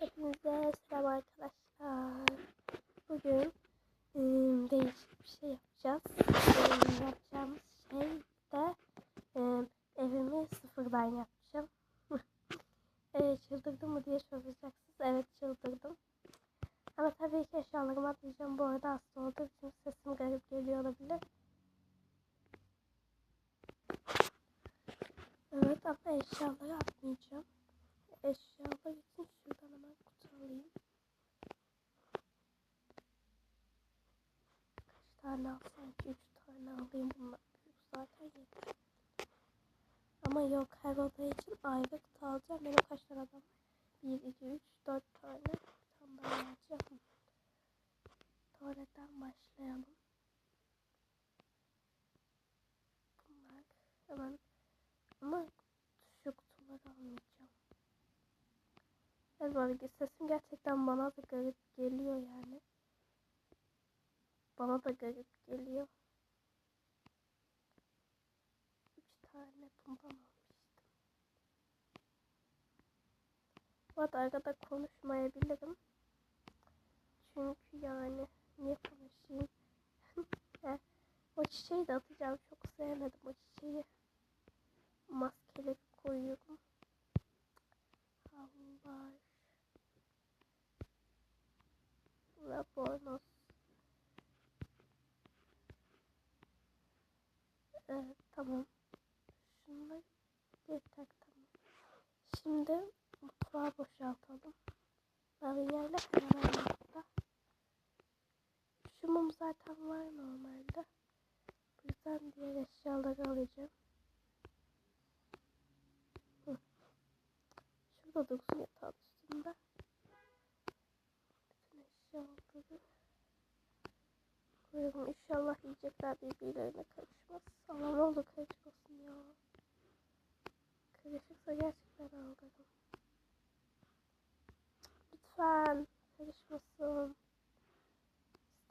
Hepinize selam arkadaşlar. Bugün ım, değişik bir şey yapacağız. Im, yapacağımız şey de ım, evimi sıfırdan yapacağım. e, çıldırdım mı diye soracaksınız. Evet çıldırdım. Ama tabii ki eşyalarımı atlayacağım. Bu arada hasta olduğum için sesim garip geliyor olabilir. Evet ama eşyaları atmayacağım. Eşyalar için şuradan hemen kutu alayım. Kaç tane alsam ki? Üç tane alayım. Bunlar büyük zaten yeter. Ama yok her oda için ayrı kutu alacağım. Benim kaç tane adam var? Bir, iki, üç, dört tane. Bir tane daha alacağım. Tuvaletten başlayalım. Bunlar hemen ama şu kutuları almayacağım. Evet arada sesim gerçekten bana da garip geliyor yani. Bana da garip geliyor. Üç tane bundan almıştım. Bu arada arada konuşmayabilirim. Çünkü yani niye konuşayım? O çiçeği de atacağım. Çok sevmedim o çiçeği. Maskeleri koyuyorum. Allah. Ve bornoz. Evet tamam. Şunları yeter tamam. Şimdi mutfağı boşaltalım. Bariyerle yanımda. Şu mum zaten var normalde. Bu yüzden diğer eşyaları alacağım. Şurada dursun yatağın üstünde. Bütün eşyaları koyalım. İnşallah yiyecekler birbirlerine karışmaz. Ama ne olur karışmasın ya. Karışırsa gerçekten ağlarım. Lütfen karışmasın.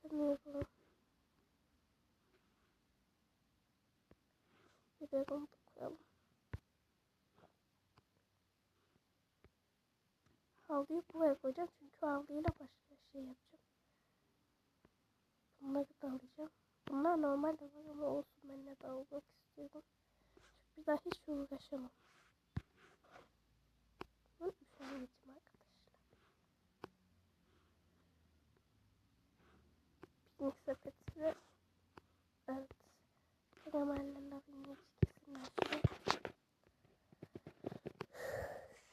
İstemiyorum. Biberonu da koyalım. Havluyu buraya koyacağım çünkü havluyla başka şey yapacağım. Bunları da alacağım. Bunlar normalde var ama olsun ben de almak istiyorum. Çünkü bir daha hiç uğraşamam. Ben üşenmeyeceğim arkadaşlar. Piknik sepeti ve evet. Karamellerin ilişkisinden şöyle.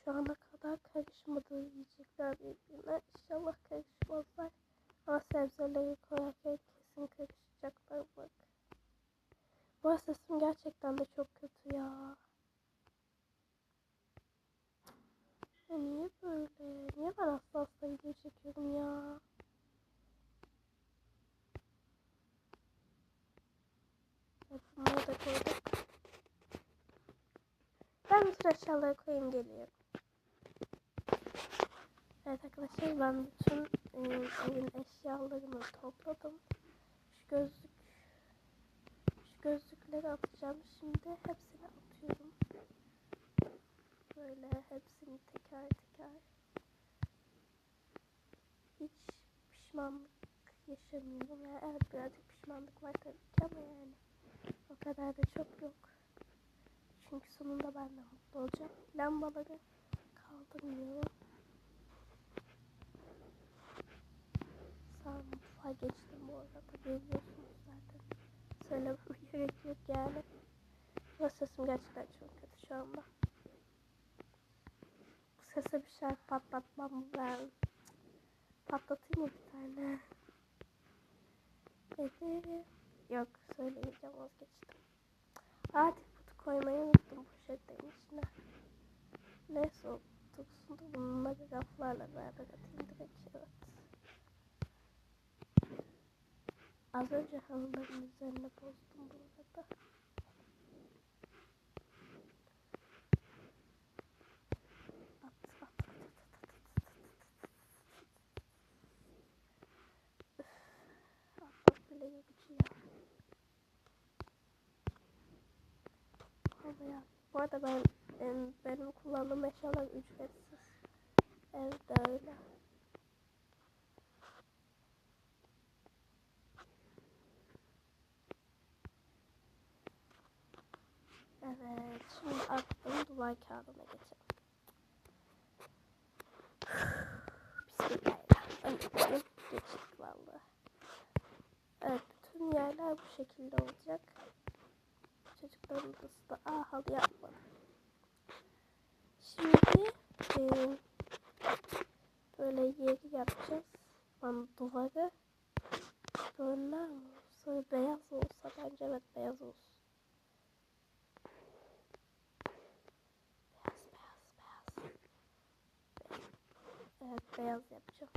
Şu ana kadar karışmadığı yiyecekler birbirine. İnşallah karışmazlar. Ama sebzeleri koyarken kesin karışacaklar bak. Bu sesim gerçekten de çok kötü ya. ya niye böyle? Niye ben hasta hasta video çekiyorum ya? Bunları da koyduk. Ben bütün eşyaları koyayım geliyorum. Evet arkadaşlar ben bütün evin eşyalarını topladım. Şu gözlük şu gözlükleri atacağım şimdi. Hepsini atıyorum. Böyle hepsini teker teker. Hiç pişmanlık yaşamıyorum. Yani evet birazcık pişmanlık var tabii ki ama yani o kadar da çok yok. Çünkü sonunda ben de mutlu olacağım. Lambaları kaldırmıyorum. Mutfağa geçtim bu arada. Görüyorsunuz zaten. Söylememe gerek yok yani. Ama sesim gerçekten çok kötü şu anda. Bu sese bir şarkı patlatmam ben. Patlatayım mı bir tane? Evet. Yok söylemeyeceğim vazgeçtim. Aa tiputu koymayı unuttum poşetlerin içine. Neyse o tutsun da bunları raflarla beraber atayım direkt evet. Az önce halıların üzerine bozdum bu arada. Bu arada ben benim kullandığım eşyalar ücretsiz. Evde öyle. Evet, şimdi aklım duvar kağıdına geçelim. Bismillahirrahmanirrahim. Geçtik vallahi. Evet, bütün yerler bu şekilde olacak. Çocukların odası da aa halı yapmadı. Şimdi e, böyle yeri yapacağız. Ben duvarı böyle mi olsa beyaz olsa bence evet beyaz olsun. Beyaz beyaz beyaz. Evet beyaz yapacağım.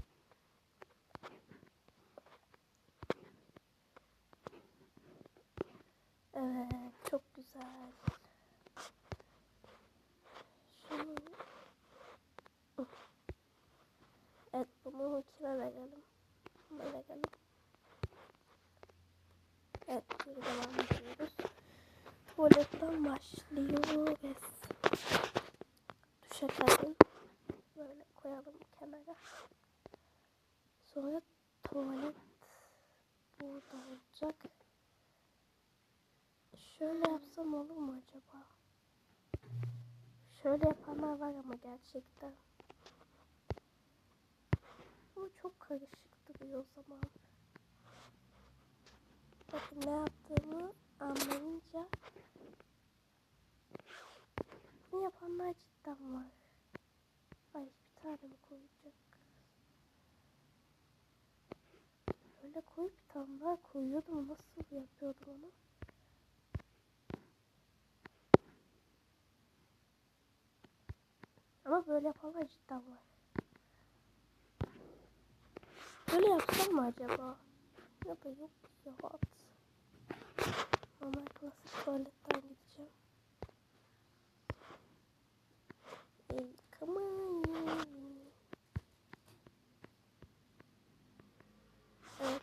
Evet çok güzel. Şunu... Evet bunu kime verelim? Buna verelim. Evet geri devam ediyoruz. Tuvaletten başlıyoruz. Duşakabin. Böyle koyalım kenara. Sonra tuvalet burada olacak. Şöyle yapsam olur mu acaba? Şöyle yapanlar var ama gerçekten. Bu çok karışık duruyor o zaman. Bakın ne yaptığımı anlayınca bunu yapanlar cidden var. Ay bir tane mi koyacak? Böyle koyup bir tane daha koyuyordum. Nasıl yapıyordum onu? Ama böyle yapanlar cidden var. Böyle yapsam mı acaba? Ya da yok ya at. Normal klasik tuvaletten gideceğim. Hey, come on. Evet.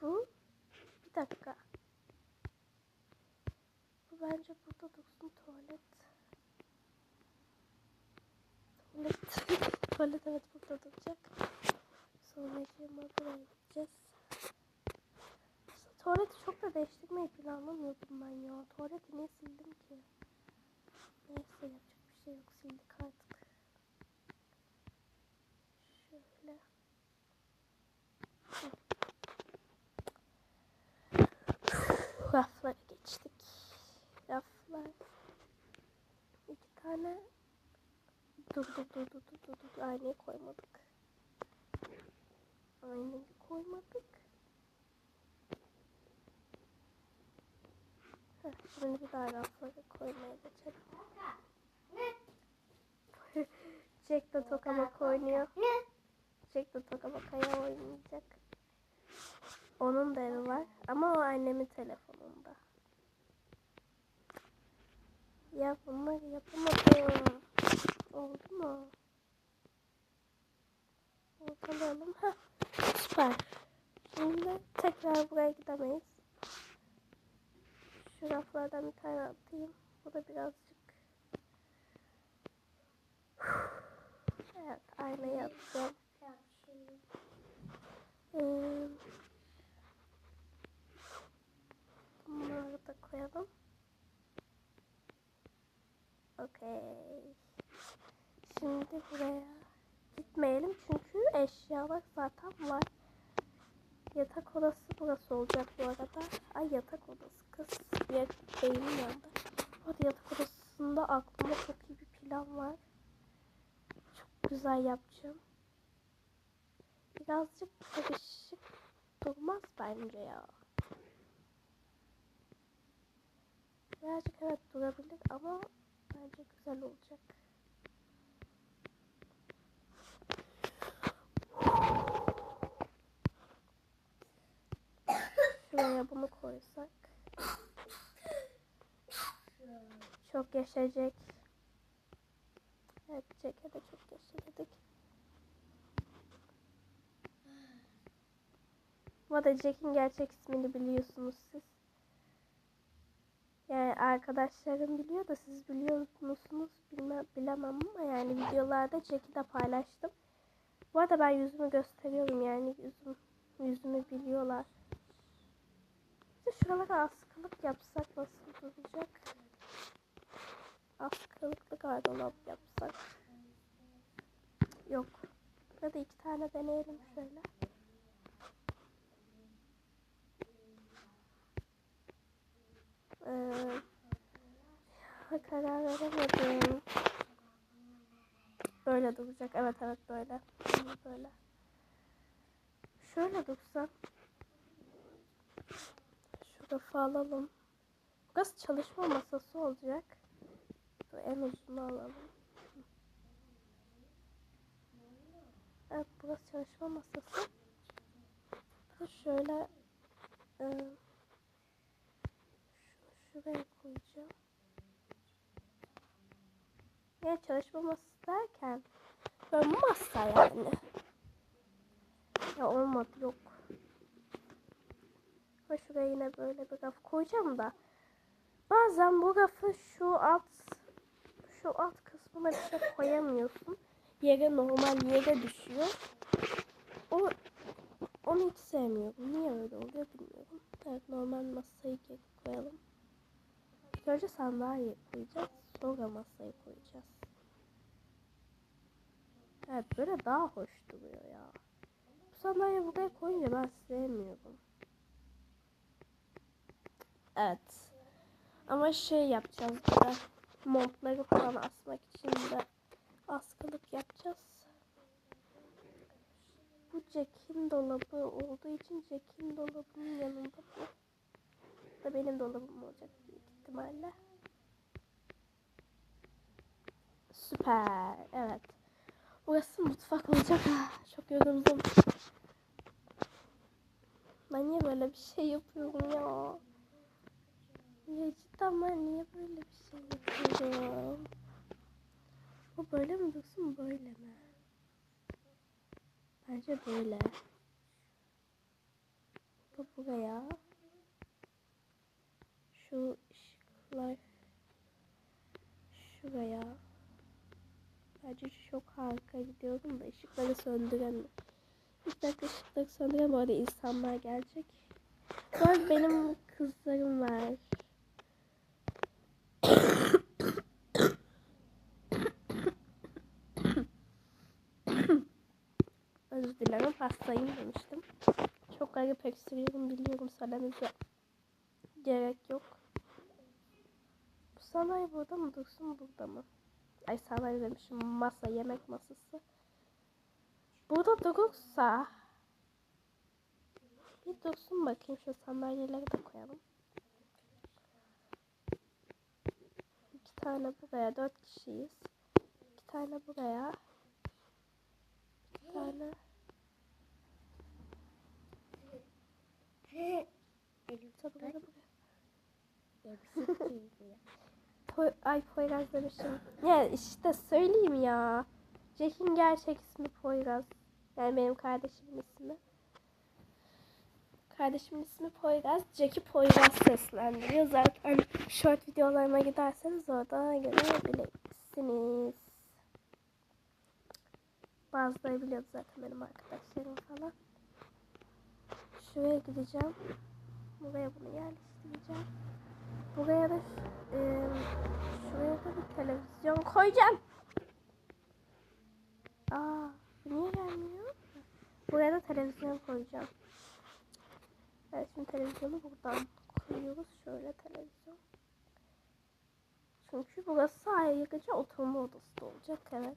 Bu bir dakika. Bu bence burada dursun tuvalet. Tuvalet. tuvalet evet burada duracak. Sonra cima buraya gideceğiz. Tuvaleti çok da değiştirmeyi planlamıyordum ben ya. Tuvaleti niye sildim ki? Neyse yapacak bir şey yok. Sildik artık. Şöyle. Raflara geçtik. Raflar. İki tane Dur dur dur dur dur dur dur aynayı koymadık. Aynayı koymadık. Heh, şimdi bir daha raflara koymaya geçelim. Jack de tokamak oynuyor. Jack de tokamakaya oynayacak. Onun da evi var ama o annemin telefonunda. Ya bunları yapamadım. Oldu mu? Bakalım. Ha, süper. Şimdi tekrar buraya gidemeyiz. Şu raflardan bir tane atayım. Bu da birazcık. Evet, aynayı atacağım. Ee, bunları da koyalım. Okey. Şimdi buraya gitmeyelim çünkü eşyalar zaten var. Yatak odası burası olacak bu arada. Ay yatak odası kız. Ya beynim yandı. Hadi yatak odasında aklımda çok iyi bir plan var. Çok güzel yapacağım. Birazcık karışık durmaz bence ya. Birazcık evet durabilir ama bence güzel olacak. Şuraya bunu koysak. Çok yaşayacak. Evet Jack'e de çok yaşadık. Bu arada Jack'in gerçek ismini biliyorsunuz siz. Yani arkadaşlarım biliyor da siz biliyor musunuz bilmem, bilemem ama yani videolarda Jack'i de paylaştım. Bu arada ben yüzümü gösteriyorum yani yüzüm, yüzümü biliyorlar. De şuralara askılık yapsak nasıl duracak? Askılıklı gardırop yapsak. Yok. Burada iki tane deneyelim şöyle. Ee, karar veremedim. Böyle duracak. Evet evet böyle. Böyle. Şöyle dursa. Şu rafı alalım. Burası çalışma masası olacak. Dur, en uzunu alalım. Evet burası çalışma masası. Bu şöyle e, şuraya koyacağım. Ya çalışma masası derken ben masa yani. Ya olmadı yok. Ve şuraya yine böyle bir raf koyacağım da bazen bu rafı şu alt şu alt kısmına bir şey koyamıyorsun. Yere normal yere düşüyor. O onu hiç sevmiyorum. Niye öyle oluyor bilmiyorum. Evet normal masayı koyalım. Önce sandalye koyacağız. Sonra masayı koyacağız. Evet böyle daha hoş duruyor ya. Bu sandalyeyi buraya koyunca ben sevmiyorum. Evet. Ama şey yapacağız burada. Montları falan asmak için de askılık yapacağız. Bu Jack'in dolabı olduğu için Jack'in dolabının yanında bu. Da benim dolabım olacak büyük ihtimalle. Süper. Evet. Burası mutfak olacak. Çok yoruldum. Ben niye böyle bir şey yapıyorum ya? Ya cidden ben niye böyle bir şey yapıyorum? Bu böyle mi dursun böyle mi? Bence böyle. Bu buraya. Şu ışıklar şuraya. Bence çok harika gidiyorum da ışıkları söndüremem. Bir dakika ışıkları söndüremem. Orada insanlar gelecek. Bu arada benim kızlarım var. Hastayım demiştim. Çok garip öksürüyorum biliyorum söylemenize gerek yok. Bu sanayi burada mı dursun burada mı? Ay sanayi demişim masa yemek masası. Burada durursa bir dursun bakayım şu sandalyeleri de koyalım. İki tane buraya dört kişiyiz. İki tane buraya. Bir tane Tabii buraya buraya. Poy Ay Poyraz demişim. Ya işte söyleyeyim ya. Jack'in gerçek ismi Poyraz. Yani benim kardeşimin ismi. Kardeşimin ismi Poyraz. Jack'i Poyraz seslendiriyor. Zaten short videolarıma giderseniz orada görebilirsiniz. Bazıları biliyordu zaten benim arkadaşlarım falan. Şuraya gideceğim. Buraya bunu yerleştireceğim. Buraya da e, şuraya da bir televizyon koyacağım. Aa, niye gelmiyor? Buraya da televizyon koyacağım. Evet şimdi televizyonu buradan koyuyoruz. Şöyle televizyon. Çünkü burası ayrıca oturma odası da olacak. Evet.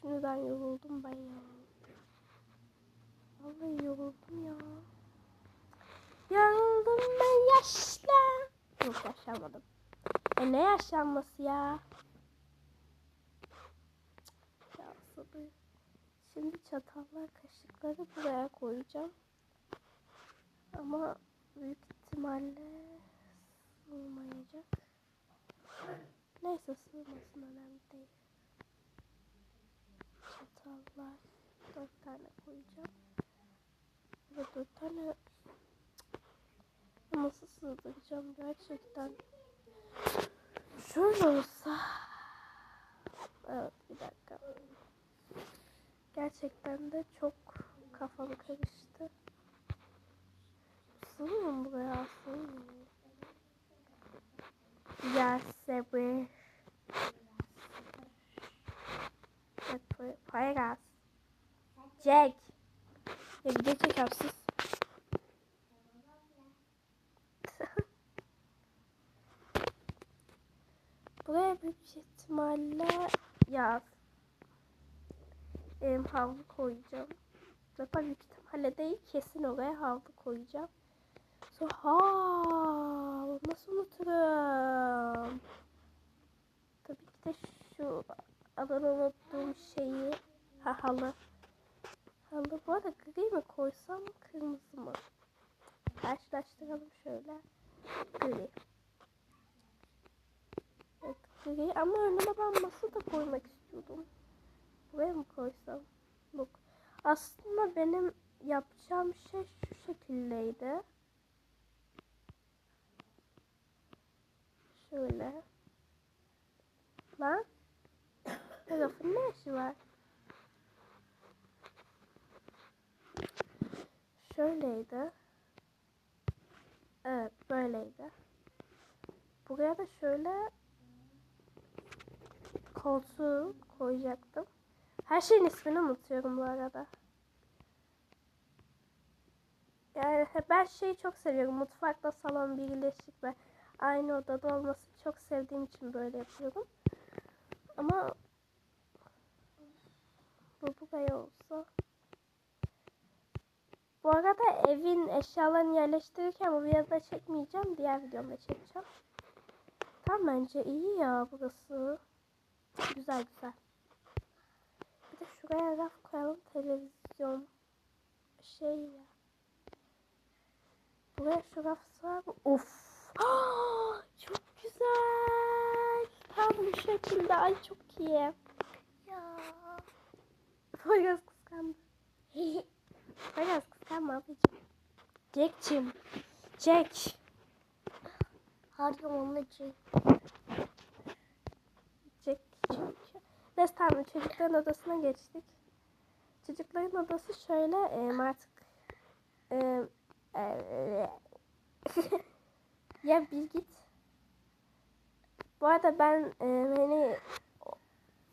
Şimdiden yoruldum ben. Vallahi yoruldum ya. Yoruldum ben yaşla. Yok yaşlanmadım. E ne yaşlanması ya? Şimdi çatallar kaşıkları buraya koyacağım. Ama büyük ihtimalle sığmayacak. Neyse sığmasın önemli değil. Çatallar dört tane koyacağım. Ve dört tane Nasıl sığdıracağım gerçekten. Şöyle olsa. Evet bir dakika. Gerçekten de çok kafam karıştı. Sığmıyor mu buraya? Sığmıyor. Yerse bir. Jack. Ya video çekiyorum siz. Buraya büyük bir ihtimalle yaz. Em, havlu koyacağım. Zaten büyük ihtimalle değil kesin oraya havlu koyacağım. Sonra ha nasıl unuturum? Tabii ki de şu adını unuttuğum şeyi ha halı. Halı bu arada gri mi koysam kırmızı mı? Karşılaştıralım şöyle. Gri. Evet gri ama önüne ben masa da koymak istiyordum. Buraya mı koysam? Yok. Aslında benim yapacağım şey şu şekildeydi. Şöyle. Lan. Telefon ne işi var? Şöyleydi. Evet böyleydi. Buraya da şöyle koltuğu koyacaktım. Her şeyin ismini unutuyorum bu arada. Yani ben şeyi çok seviyorum. Mutfakla salon birleşik ve aynı odada olmasını çok sevdiğim için böyle yapıyorum. Ama bu buraya olsa. Bu arada evin eşyalarını yerleştirirken bu videoda çekmeyeceğim. Diğer videomda çekeceğim. Tam bence iyi ya burası. Güzel güzel. Bir de şuraya raf koyalım televizyon. Şey ya. Buraya şu raf mı? Of. çok güzel. Tam bu şekilde. Ay çok iyi. Ya. Poyraz kıskandı. Poyraz kıskanma ablacığım. Jack'cim. Jack. Hadi onu çek. Jack çünkü. Neyse tamam çocukların odasına geçtik. Çocukların odası şöyle e, artık e, e, ya bir git. Bu arada ben e, beni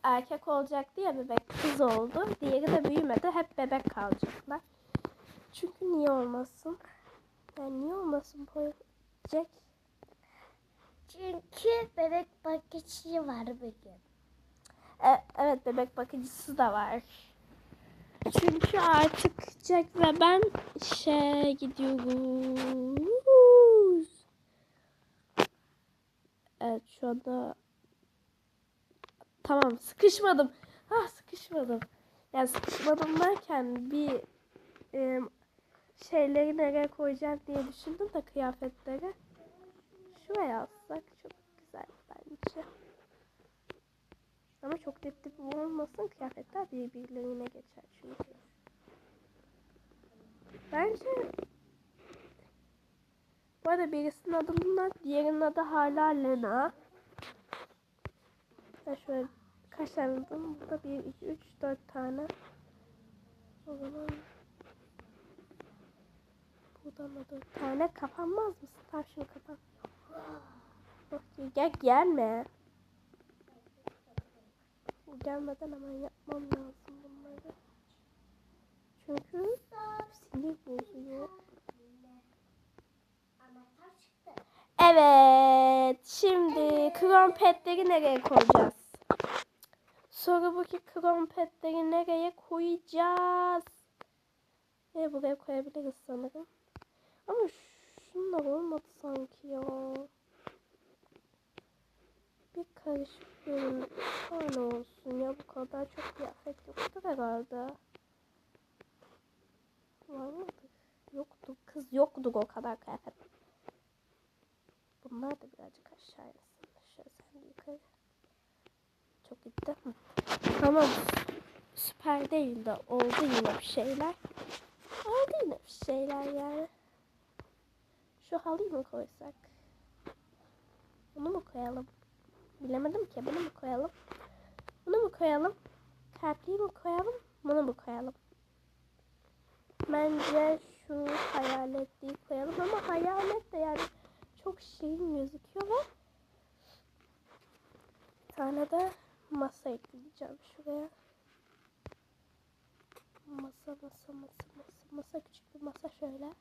erkek olacaktı ya bebek kız oldu. Diğeri de büyümedi. Hep bebek kalacaklar. Çünkü niye olmasın? Yani niye olmasın Jack? Çünkü bebek bakıcı var bugün. E, evet bebek bakıcısı da var. Çünkü artık Jack ve ben işe gidiyoruz. Evet şu anda tamam sıkışmadım. Ah sıkışmadım. Yani sıkışmadım derken bir e, şeyleri nereye koyacağız diye düşündüm de kıyafetleri. Şuraya alsak çok güzel bence. Ama çok dip dip olmasın kıyafetler birbirlerine geçer çünkü. Bence bu arada birisinin adı Luna, diğerinin adı hala Lena. Ben şöyle kaç tane aldım? Burada 1, 2, 3, 4 tane. O zaman buradan da 4 tane. Kapanmaz mısın? Tamam şunu kapan. Gel gelme. Gelmeden hemen yapmam lazım bunları. Çünkü sinir bozuyor. Evet. Şimdi krompetleri nereye koyacağız? Soru bu ki krompetleri nereye koyacağız? Ve buraya koyabiliriz sanırım. Ama şunlar olmadı sanki ya. Bir karış bir tane olsun ya bu kadar çok kıyafet yoktur herhalde. Var mıdır? Yoktu. Kız yoktu o kadar kıyafet. Bunlar da birazcık aşağı insin. Şöyle sen yukarı. Çok gitti. Tamam. Süper değil de oldu yine bir şeyler. Oldu yine bir şeyler yani. Şu halıyı mı koysak? Bunu mu koyalım? Bilemedim ki. Bunu mu koyalım? Bunu mu koyalım? Kalpliği mi koyalım? Bunu mu koyalım? Bence şu hayaletliği koyalım ama hayalet de yani çok şirin gözüküyor ve bir tane de masa ekleyeceğim şuraya. Masa masa masa masa masa küçük bir masa şöyle.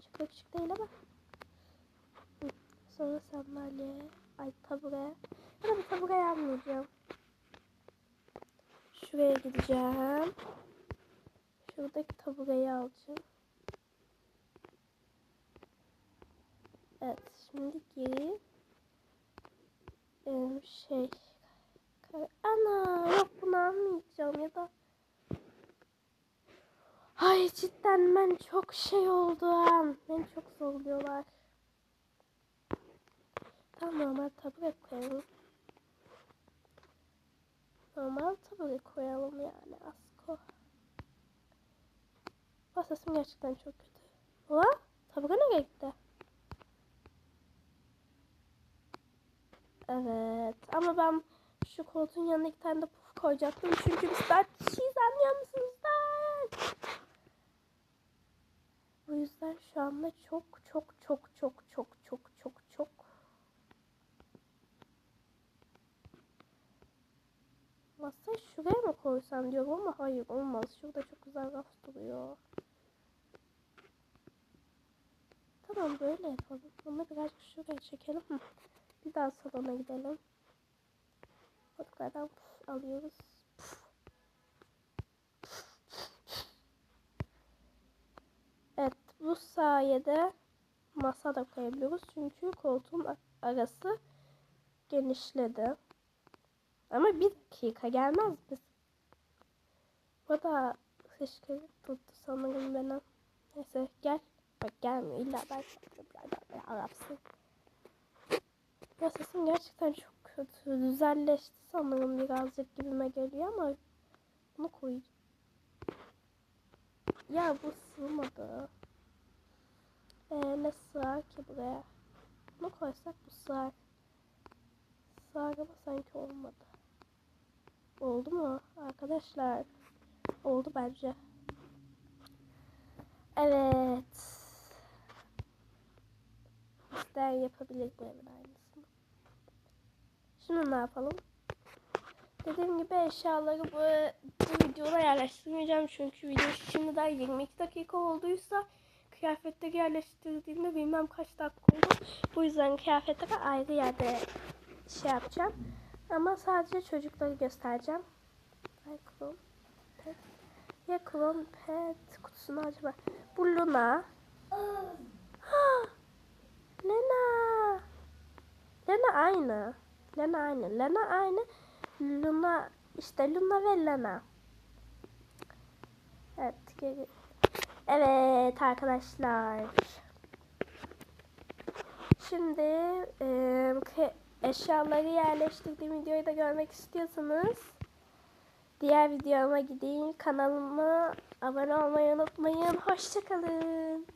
Çok da küçük değil ama. Sonra sandalye. Ay tabure. Ya da bir tabure almayacağım. Şuraya gideceğim. Şuradaki tabureyi alacağım. Evet şimdi geri Ee, şey ana yok bunu almayacağım ya da Ay cidden ben çok şey oldum. Beni çok zorluyorlar. Tamam normal tabure koyalım. Normal tabure koyalım yani asko. Bu sesim gerçekten çok kötü. Ulan tabure nereye gitti? Evet ama ben şu koltuğun yanına iki tane de puf koyacaktım. Çünkü biz dört kişiyiz anlıyor musunuz? Dört. Bu yüzden şu anda çok çok çok çok çok çok Masayı şuraya mı koysam diyorum ama hayır olmaz. Şurada çok güzel raf duruyor. Tamam böyle yapalım. Bunu birazcık şuraya çekelim. Bir daha salona gidelim. Puf alıyoruz. Evet bu sayede masa da koyabiliyoruz. Çünkü koltuğun arası genişledi. Ama bir dakika gelmez biz. Bu da hışkırık tuttu sanırım bana. Neyse gel. Bak gelmiyor. İlla ben yapacağım. Arapsın. Ya sesim gerçekten çok kötü. Düzelleşti sanırım birazcık gibime geliyor ama bunu koyacağım. Ya bu sığmadı. Ee, ne sığar ki buraya? Bunu koysak bu sığar. Sığar ama sanki olmadı. Oldu mu arkadaşlar? Oldu bence. Evet. İster yapabilir bu aynısını. Şimdi ne yapalım? Dediğim gibi eşyaları bu, bu videoda yerleştirmeyeceğim çünkü video şimdiden 22 dakika olduysa kıyafetleri yerleştirdiğimde bilmem kaç dakika oldu. Bu yüzden kıyafetleri ayrı yerde şey yapacağım. Ama sadece çocukları göstereceğim. Ay Chrome Pet. Ya Chrome Pet kutusunu acaba. Bu Luna. Lena. Lena aynı. Lena aynı. Lena aynı. Luna işte Luna ve Lena. Evet. Evet arkadaşlar. Şimdi e, eşyaları yerleştirdiğim videoyu da görmek istiyorsanız diğer videoma gidin. Kanalıma abone olmayı unutmayın. Hoşçakalın.